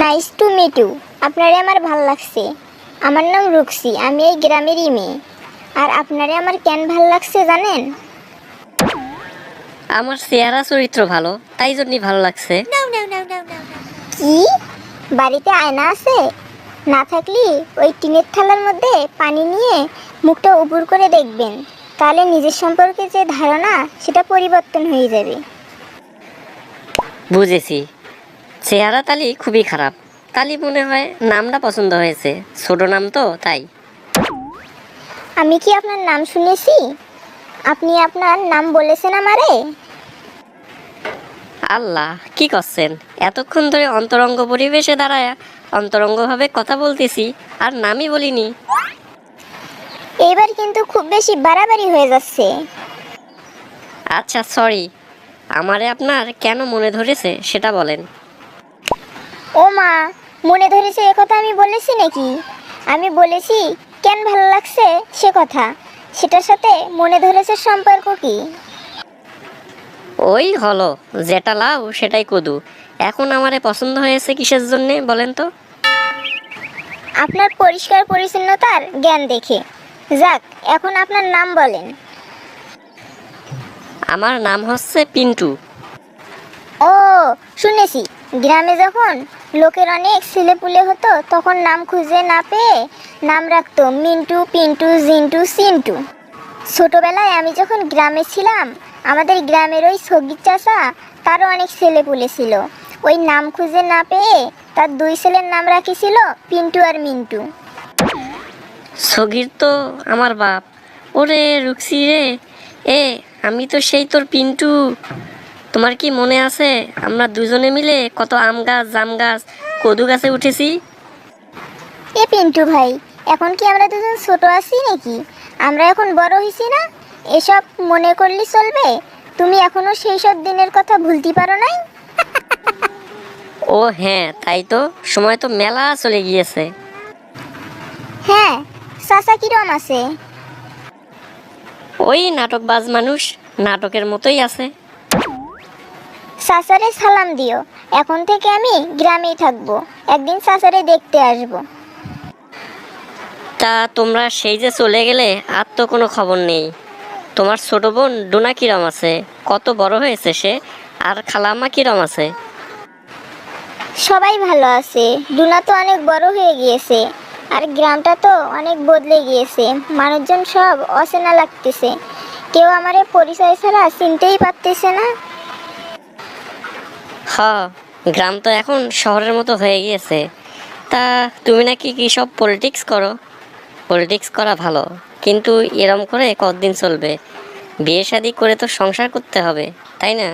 Nice to meet you আপনারে আমার ভালো লাগছে। আমার নাম রুক্সি আমি এই গ্রামেরই মেয়ে। আর আপনারে আমার কেন ভালো লাগছে জানেন? আমার চেহারা চরিত্র ভালো তাই জন্যই ভালো লাগছে। কি? বাড়িতে আয়না আছে? না থাকলে ওই টিনের থালার মধ্যে পানি নিয়ে মুখটা উপর করে দেখবেন। তাহলে নিজের সম্পর্কে যে ধারণা সেটা পরিবর্তন হয়ে যাবে। বুঝেছি। চেহারা তালি খুবই খারাপ। তালি মনে হয় নামটা পছন্দ হয়েছে। ছোট নাম তো তাই। আমি কি আপনার নাম শুনেছি? আপনি আপনার নাম বলেছেন আমারে? আল্লাহ কি করছেন? এতক্ষণ ধরে অন্তরঙ্গ পরিবেশে দাঁড়ায় অন্তরঙ্গভাবে কথা বলতেছি আর নামই বলিনি। এইবার কিন্তু খুব বেশি বাড়াবাড়ি হয়ে যাচ্ছে। আচ্ছা সরি আমারে আপনার কেন মনে ধরেছে সেটা বলেন। ও মা মনে ধরেছে এ কথা আমি বলেছি নাকি? আমি বলেছি কেন ভালো লাগছে সে কথা? সেটার সাথে মনে ধরেছে সম্পর্ক কি? ওই হলো যেটা লাও সেটাই কদু। এখন আমারে পছন্দ হয়েছে কিসের জন্যে বলেন তো? আপনার পরিষ্কার পরিচ্ছন্নতার জ্ঞান দেখে। যাক এখন আপনার নাম বলেন। আমার নাম হচ্ছে পিন্টু। ও শুনেছি। গ্রামে যখন লোকের অনেক ছেলেপুলে হতো, তখন নাম খুঁজে না পেয়ে নাম রাখতো মিন্টু, পিন্টু, জিন্টু, সিন্টু। ছোটোবেলায় আমি যখন গ্রামে ছিলাম, আমাদের গ্রামের ওই সগির চাষা তারও অনেক ছেলেপুলে ছিল। ওই নাম খুঁজে না পেয়ে তার দুই ছেলের নাম রাখিছিল পিন্টু আর মিন্টু। সগির তো আমার বাপ। ওরে রুক্সি রে, এ, আমি তো সেই তোর পিন্টু। তোমার কি মনে আছে? আমরা দুজনে মিলে কত আম গাছ জাম গাছ কদু গাছে উঠেছি? এ পিন্টু ভাই এখন কি আমরা দুজন ছোট আছি নাকি? আমরা এখন বড় হয়েছি না? এসব মনে করলে চলবে? তুমি এখনও সেই সব দিনের কথা ভুলতে পারো নাই? ও হ্যাঁ তাই তো। সময় তো মেলা চলে গিয়েছে। হ্যাঁ চাচা কিরম আছে? ওই নাটকবাজ মানুষ নাটকের মতোই আছে। চাচারে সালাম দিও। এখন থেকে আমি গ্রামেই থাকব। একদিন চাচারে দেখতে আসব। তা তোমরা সেই যে চলে গেলে আর তো কোনো খবর নেই। তোমার ছোট বোন ডোনা কিরম আছে? কত বড় হয়েছে সে? আর খালাম্মা কিরম আছে? সবাই ভালো আছে। ডুনা তো অনেক বড় হয়ে গিয়েছে। আর গ্রামটা তো অনেক বদলে গিয়েছে। মানুষজন সব অচেনা লাগতেছে। কেউ আমারে পরিচয় ছাড়া চিনতেই পারতেছে না। হ, গ্রাম তো এখন শহরের মতো হয়ে গিয়েছে। তা তুমি নাকি কি সব পলিটিক্স করো? পলিটিক্স করা ভালো, কিন্তু এরম করে কতদিন চলবে? বিয়ে শাদি করে তো সংসার করতে হবে, তাই না?